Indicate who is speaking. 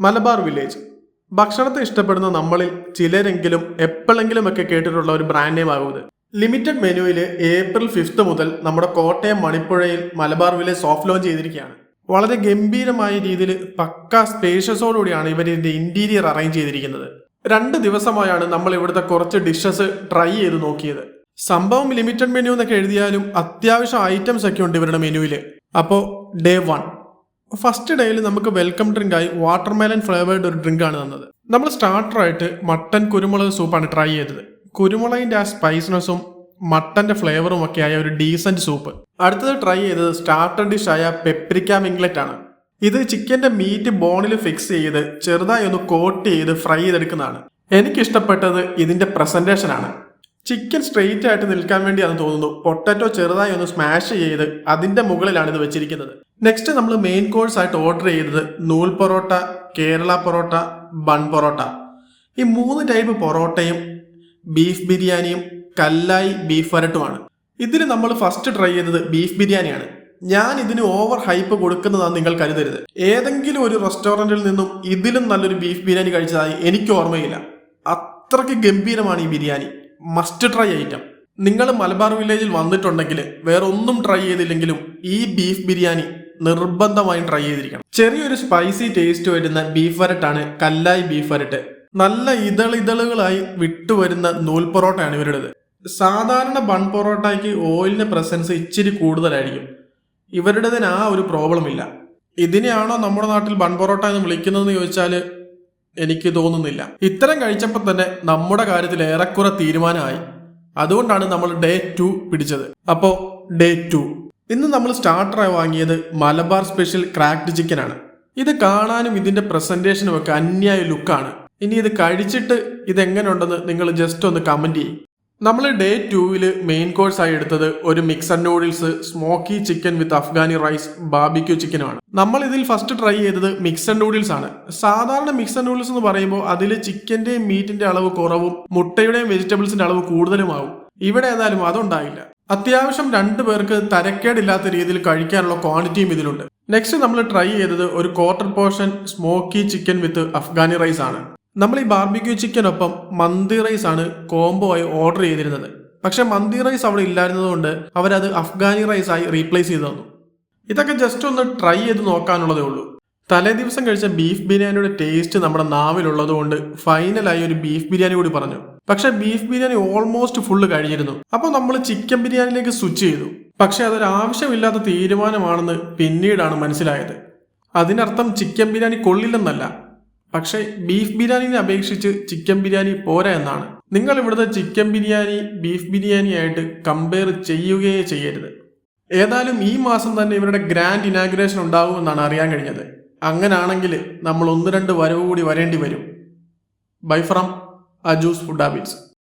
Speaker 1: Malabar village. ഭക്ഷണത്തെ ഇഷ്ടപ്പെടുന്ന നമ്മളിൽ ചിലരെങ്കിലും എപ്പോഴെങ്കിലും ഒക്കെ കേട്ടിട്ടുള്ള ഒരു ബ്രാൻഡ് നെയിം ആകുന്നത്. ലിമിറ്റഡ് മെനുവിൽ ഏപ്രിൽ ഫിഫ്ത്ത് മുതൽ നമ്മുടെ കോട്ടയം മണിപ്പുഴയിൽ മലബാർ വില്ലേജ് സോഫ്റ്റ് ലോഞ്ച് ചെയ്തിരിക്കുകയാണ്. വളരെ ഗംഭീരമായ രീതിയിൽ പക്ക സ്പേഷ്യസോടുകൂടിയാണ് ഇവർ ഇതിന്റെ ഇന്റീരിയർ അറേഞ്ച് ചെയ്തിരിക്കുന്നത്. രണ്ട് ദിവസമായാണ് നമ്മൾ ഇവിടുത്തെ കുറച്ച് ഡിഷസ് ട്രൈ ചെയ്ത് നോക്കിയത്. സംഭവം ലിമിറ്റഡ് മെനു എന്നൊക്കെ എഴുതിയാലും അത്യാവശ്യം ഐറ്റംസ് ഒക്കെ ഉണ്ട് ഇവരുടെ മെനുവിൽ അപ്പോൾ ഡേ വൺ ഫസ്റ്റ് ഡേയിൽ നമുക്ക് വെൽക്കം ഡ്രിങ്ക് ആയി വാട്ടർമെലൻ ഫ്ലേവേർഡ് ഒരു ഡ്രിങ്ക് ആണ് തന്നത്. നമ്മൾ സ്റ്റാർട്ടറായിട്ട് മട്ടൻ കുരുമുളക് സൂപ്പാണ് ട്രൈ ചെയ്തത്. കുരുമുളകിന്റെ ആ സ്പൈസിനെസും മട്ടന്റെ ഫ്ലേവറും ഒക്കെ ആയ ഒരു ഡീസന്റ് സൂപ്പ് അടുത്തത് ട്രൈ ചെയ്തത് സ്റ്റാർട്ടർ ഡിഷ് ആയ പെപ്രിക്ക മിംഗ്ലറ്റ് ആണ്. ഇത് ചിക്കന്റെ മീറ്റ് ബോണിൽ ഫിക്സ് ചെയ്ത് ചെറുതായി ഒന്ന് കോട്ട് ചെയ്ത് ഫ്രൈ ചെയ്തെടുക്കുന്നതാണ്. എനിക്കിഷ്ടപ്പെട്ടത് ഇതിന്റെ പ്രസന്റേഷൻ ആണ്. ചിക്കൻ സ്ട്രെയിറ്റ് ആയിട്ട് നിൽക്കാൻ വേണ്ടിയാണെന്ന് തോന്നുന്നു. പൊട്ടറ്റോ ചെറുതായി ഒന്ന് സ്മാഷ് ചെയ്ത് അതിന്റെ മുകളിലാണ് ഇത് വെച്ചിരിക്കുന്നത്. നെക്സ്റ്റ് നമ്മൾ മെയിൻ കോഴ്സ് ആയിട്ട് ഓർഡർ ചെയ്തത് നൂൽ പൊറോട്ട കേരള പൊറോട്ട ബൺ പൊറോട്ട. ഈ മൂന്ന് ടൈപ്പ് പൊറോട്ടയും ബീഫ് ബിരിയാണിയും കല്ലായി ബീഫ് വരട്ടുമാണ്. ഇതിൽ നമ്മൾ ഫസ്റ്റ് ട്രൈ ചെയ്തത് ബീഫ് ബിരിയാണിയാണ്. ഞാൻ ഇതിന് ഓവർ ഹൈപ്പ് കൊടുക്കുന്നതാണ് നിങ്ങൾ കരുതരുത്. ഏതെങ്കിലും ഒരു റെസ്റ്റോറന്റിൽ നിന്നും ഇതിലും നല്ലൊരു ബീഫ് ബിരിയാണി കഴിച്ചതായി എനിക്ക് ഓർമ്മയില്ല. അത്രയ്ക്ക് ഗംഭീരമാണ് ഈ ബിരിയാണി. മസ്റ്റ് ട്രൈ ഐറ്റം നിങ്ങൾ മലബാർ വില്ലേജിൽ വന്നിട്ടുണ്ടെങ്കിൽ വേറെ ഒന്നും ട്രൈ ചെയ്തില്ലെങ്കിലും ഈ ബീഫ് ബിരിയാണി നിർബന്ധമായും ട്രൈ ചെയ്തിരിക്കണം. ചെറിയൊരു സ്പൈസി ടേസ്റ്റ് വരുന്ന ബീഫ് വരട്ടാണ് കല്ലായി ബീഫ് വരട്ട്. നല്ല ഇതളിതളുകളായി വിട്ടുവരുന്ന നൂൽ പൊറോട്ടയാണ് ഇവരുടേത്. സാധാരണ ബൺ പൊറോട്ടയ്ക്ക് ഓയിലിന്റെ പ്രസൻസ് ഇച്ചിരി കൂടുതലായിരിക്കും. ഇവരുടേതിന് ആ ഒരു പ്രോബ്ലം ഇല്ല. ഇതിനെയാണോ നമ്മുടെ നാട്ടിൽ ബൺ പൊറോട്ട എന്ന് വിളിക്കുന്നതെന്ന് ചോദിച്ചാൽ എനിക്ക് തോന്നുന്നില്ല. ഇത്തരം കഴിച്ചപ്പോൾ തന്നെ നമ്മുടെ കാര്യത്തിൽ ഏറെക്കുറെ തീരുമാനമായി. അതുകൊണ്ടാണ് നമ്മൾ ഡേ ടു പിടിച്ചത്. അപ്പോൾ ഡേ ടു ഇന്ന് നമ്മൾ സ്റ്റാർട്ടറായി വാങ്ങിയത് മലബാർ സ്പെഷ്യൽ ക്രാക്ഡ് ചിക്കൻ ആണ്. ഇത് കാണാനും ഇതിന്റെ പ്രസന്റേഷനും ഒക്കെ അന്യായ ലുക്കാണ്. ഇനി ഇത് കഴിച്ചിട്ട് ഇത് എങ്ങനെയുണ്ടെന്ന് നിങ്ങൾ ജസ്റ്റ് ഒന്ന് കമന്റ് ചെയ്യും. നമ്മൾ ഡേ ടൂവിൽ മെയിൻ കോഴ്സായി എടുത്തത് ഒരു mixed noodles smoky chicken with Afghani rice barbecue ചിക്കനുമാണ് നമ്മൾ ഇതിൽ ഫസ്റ്റ് ട്രൈ ചെയ്തത് മിക്സഡ് നൂഡിൽസ് ആണ്. സാധാരണ മിക്സഡ് നൂഡിൽസ് എന്ന് പറയുമ്പോൾ അതിൽ ചിക്കന്റെയും മീറ്റിന്റെ അളവ് കുറവും മുട്ടയുടെയും വെജിറ്റബിൾസിന്റെ അളവ് കൂടുതലുമാവും. ഇവിടെ ഏതായാലും അതുണ്ടായില്ല. അത്യാവശ്യം രണ്ടു പേർക്ക് തരക്കേടില്ലാത്ത രീതിയിൽ കഴിക്കാനുള്ള ക്വാണ്ടിറ്റിയും ഇതിലുണ്ട്. നെക്സ്റ്റ് നമ്മൾ ട്രൈ ചെയ്തത് ഒരു quarter portion smoky chicken with Afghani rice ആണ്. നമ്മൾ ഈ ബാർബിക്യൂ ചിക്കനൊപ്പം മന്തി റൈസ് ആണ് കോംബോ ആയി ഓർഡർ ചെയ്തിരുന്നത്. പക്ഷെ മന്തി റൈസ് അവിടെ ഇല്ലായിരുന്നതുകൊണ്ട് അവരത് അഫ്ഗാനി റൈസ് ആയി റീപ്ലേസ് ചെയ്തു തന്നു. ഇതൊക്കെ ജസ്റ്റ് ഒന്ന് ട്രൈ ചെയ്ത് നോക്കാനുള്ളതേ ഉള്ളൂ. തലേ ദിവസം കഴിച്ച ബീഫ് ബിരിയാണിയുടെ ടേസ്റ്റ് നമ്മുടെ നാവിലുള്ളത് കൊണ്ട് ഫൈനലായി ഒരു ബീഫ് ബിരിയാണി കൂടി പറഞ്ഞു. പക്ഷെ ബീഫ് ബിരിയാണി ഓൾമോസ്റ്റ് ഫുള്ള് കഴിഞ്ഞിരുന്നു. അപ്പോൾ നമ്മൾ ചിക്കൻ ബിരിയാണിയിലേക്ക് സ്വിച്ച് ചെയ്തു. പക്ഷെ അതൊരു ആവശ്യമില്ലാത്ത തീരുമാനമാണെന്ന് പിന്നീടാണ് മനസ്സിലായത്. അതിനർത്ഥം ചിക്കൻ ബിരിയാണി കൊള്ളില്ലെന്നല്ല. പക്ഷെ ബീഫ് ബിരിയാണിനെ അപേക്ഷിച്ച് ചിക്കൻ ബിരിയാണി പോരാ എന്നാണ്. നിങ്ങൾ ഇവിടുത്തെ ചിക്കൻ ബിരിയാണി ബീഫ് ബിരിയാണി ആയിട്ട് കമ്പയർ ചെയ്യുകയേ ചെയ്യരുത്. ഏതായാലും ഈ മാസം തന്നെ ഇവരുടെ ഗ്രാൻഡ് ഇനാഗ്രേഷൻ ഉണ്ടാകുമെന്നാണ് അറിയാൻ കഴിഞ്ഞത്. അങ്ങനാണെങ്കിൽ നമ്മൾ ഒന്ന് രണ്ട് വരവ് കൂടി വരേണ്ടി വരും. Bye from Aju's food habits